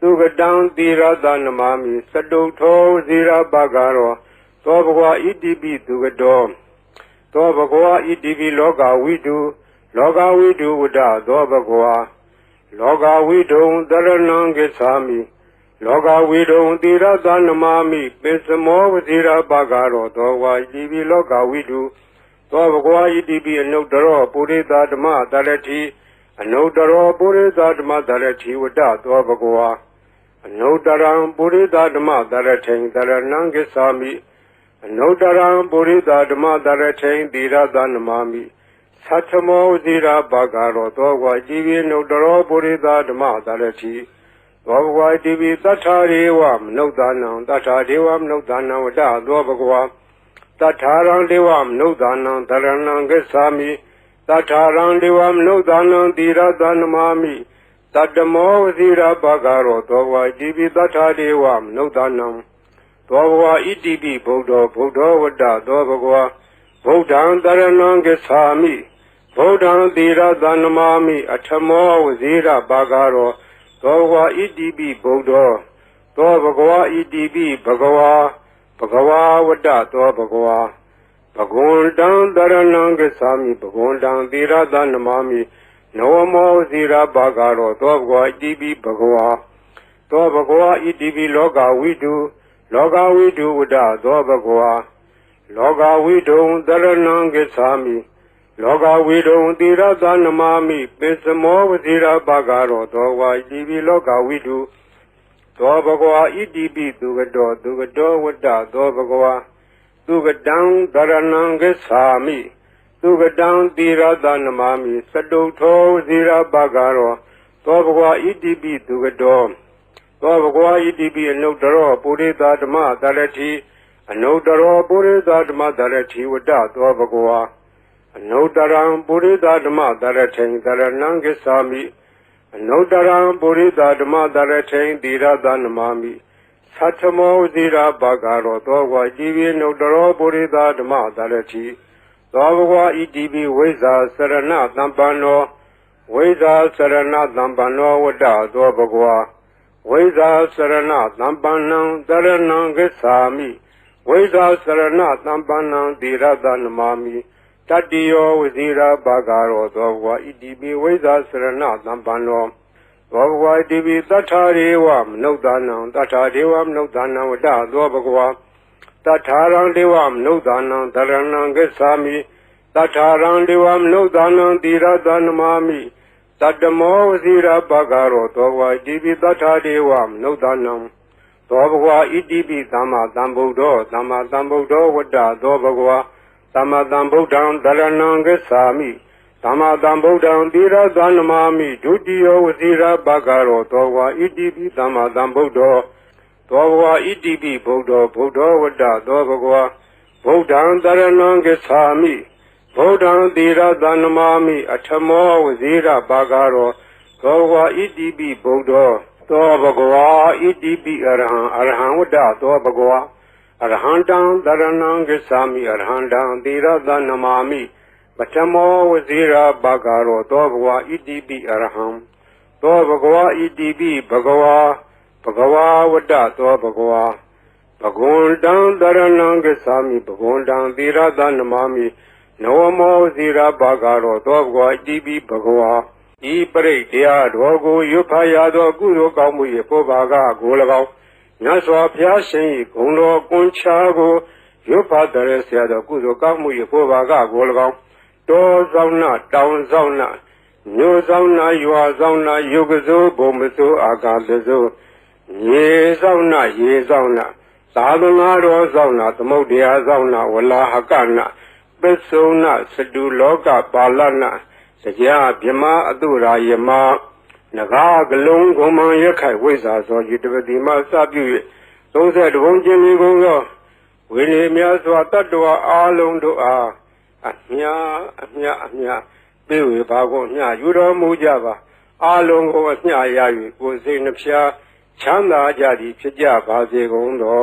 သူကတံသီရသနမမိစတုထောဇီရပကရောသောဘဂဝါဣတိပိသူကတောသောဘဂဝါဣတိပိလောကဝိတုလောကဝိတုဝဒသောဘဂဝါလောကဝိတုံတရဏံကိသာမိလောကဝိတုံသီရသနမမိပိစမောဝဇီရပကရောသောဝါဣတိပိလောကဝိတုသောဘဂဝါဣတိပိအနုတ္တရောပုရိသဓမ္မတရတိ အနုတ္တရောပုရိသဓမ္မတရတိဝဒသောဘဂဝါအနုတ္တရံပုရိသဓမ္မတရထိန်တရဏံကိသာမိအနုတ္တရံပုရိသဓမ္မတရထိန်တိရသနမမိသတ္ထမောဇိရာဘဂရောသောဝါကြည်ပြီးနုတ္တရောပုရိသဓမ္မတရတိသောဘဂဝါတိပိသတ္ထာရေဝမနုဿာနံတတ္ထာဒေဝမနုဿာနံဝတ္တသောဘဂဝါတတ္ထာရံဒေဝမနုဿာနံတရဏံကိသာမိ တတ္ထာရံဒေဝမနုဿာနံတိရသနမမိတတမောဝဇိရာပကရောသောဘဝဣတိပိတထာဒေဝမနုဿာနံသောဘဝဣတိပိဗုဒ္ဓောဗုဒ္ဓောဝတ္တသောဘဂဝါဗုဒ္ဓံတရဏံကိသာမိဗုဒ္ဓံသီရသနမမိအထမောဝဇိရာပကရောသောဘဝဣတိပိဗုဒ္ဓောသောဘဂဝါဣတိပိဘဂဝါဘဂဝါဝတ္တသောဘဂဝါ ဘဂဝန္တံတရဏံကိသာမိဘဂဝန္တံသီရသနမမိနဝမောဇိရာဘာဂရောသောဘဂဝါဣတိပိဘဂဝါသောဘဂဝါဣတိပိလောကဝိတုလောကဝိတုဝဒသောဘဂဝါလောကဝိတုံတရဏံကိသာမိလောကဝိတုံတိရသနမမိပိစမောဝဇိရာဘာဂရောသောဝါဣတိပိလောကဝိတုသောဘဂဝါဣတိပိသူကတောသူကတောဝဒသောဘဂဝါသူ ကတံတရဏံကိသာမိသူကတံတိရသနမမိစတုထောဇိရပကရောသောဘဂဝါဣတိပိသူကတောသောဘဂဝါဣတိပိအနုတ္တရောပုရိသဓမ္မတရတိအနုတ္တရောပုရိသဓမ္မတရတိဝတ္တသောဘဂဝါအနုတ္တရံပုရိသဓမ္မတရထိန်တရဏံကိသာမိအနုတ္တရံပုရိသဓမ္မတရထိန်တိရသနမမိ သတ္ထမောဇိရာပကရောသောဘဂဝါကြည်ပြီးနုတ္တရောပုရိသဓမ္မတရတိသောဘဂဝါဣတိပိဝိဇာစရဏသံပန္နောဝိဇာစရဏသံပန္နောဝတ္တသောဘဂဝါဝိဇာစရဏသံပန္နံတရဏံဂစ္ဆာမိဝိဇာစရဏသံပန္နံတိရသနမာမိတတ္တိယောဝဇိရာဘာဂရောသောဘဂဝါဣတိပိဝိဇာစရဏသံပန္နော သောဘဂဝါဣတိပိတထာရေဝမနုဿာနံတထာဒေဝမနုဿာနံဝတ္တသောဘဂဝါတထာရံဒေဝမနုဿာနံတရဏံဂစ္ဆာမိတထာရံဒေဝမနုဿာနံတိရသနမမိတတမောဝဇိရပကရောသောဝါဣတိပိတထာဒေဝမနုဿာနံသောဘဂဝါဣတိပိသမ္မာသမ္ဗုဒ္ဓောသမ္မာသမ္ဗုဒ္ဓောဝတ္တသောဘဂဝါသမ္မာသမ္ဗုဒ္ဓံတရဏံဂစ္ဆာမိ သမ္မာသမ္ဗုဒ္ဓံတိရသနမမိဒုတိယဝဇိရပကရောသောဝါဣတိပိသမ္မာသမ္ဗုဒ္ဓောသောဘဂဝါဣတိပိဗုဒ္ဓဗုဒ္ဓဝတ္တသောဘဂဝါဗုဒ္ဓံတရဏံကိသာမိဗုဒ္ဓံတိရသနမမိအထမောဝဇိရပါကရောသောဘဂဝါဣတိပိဗုဒ္ဓသောဘဂဝါဣတိပိအရဟံအရဟံဝတ္တသောဘဂဝါအရဟံတံတရဏံကိသာမိအရဟံတံတိရသနမမိ ပထမောဝဇိရပါကရောသောဘဂဝါဣတိပိအရဟံသောဘဂဝါဣတိပိဘဂဝါဘဂဝါဝတ္တသောဘဂဝါဘဂဝန္တံတရဏံကိသာမိဘဂဝန္တံသီရသနမမိနဝမောဇိရာဘာဂရောသောဘဂဝါဣတိပိဘဂဝါဤပရိတ်တရားတော်ကိုရွတ်ဖတ်ရသောကုသိုလ်ကောင်းမှု၏ပုဗ္ဗာကကို၎င်းမြတ်စွာဘုရားရှင်၏ဂုဏ်တော်ကွန်ချာကိုရွတ်ဖတ်တဲ့ဆရာတော်ကုသိုလ်ကောင်းမှု၏ဖို့ပါကကို၎င်း တောဆောင်နာတောင်ဆောင်နာမြို့ဆောင်နာရွာဆောင်နာယုတ်ကစိုးဘုံမစိုးအာကာသစိုးရေဆောင်နာရေဆောင်နာသာသနာတော်ဆောင်နာသမုဒ္ဒရာဆောင်နာဝလာဟကနာပစ္စုံနာစတုလောကပါလနာစကြာမြမအတုရာယမနဂါကလုံးဂုံမံရခိုင်ဝိဇ္ဇာသောယတပတိမစပြု၍30ဘုံကျင်းလေးကုန်သောဝိနည်းများစွာတတ္တဝါအားလုံးတို့အား အမြအမြအမြပြေဝေပါကုန်မြယူတော်မူကြပါအားလုံးကိုအမြရ၍ကိုယ်စိတ်နှဖျားချမ်းသာကြသည်ဖြစ်ကြပါစေကုန်သော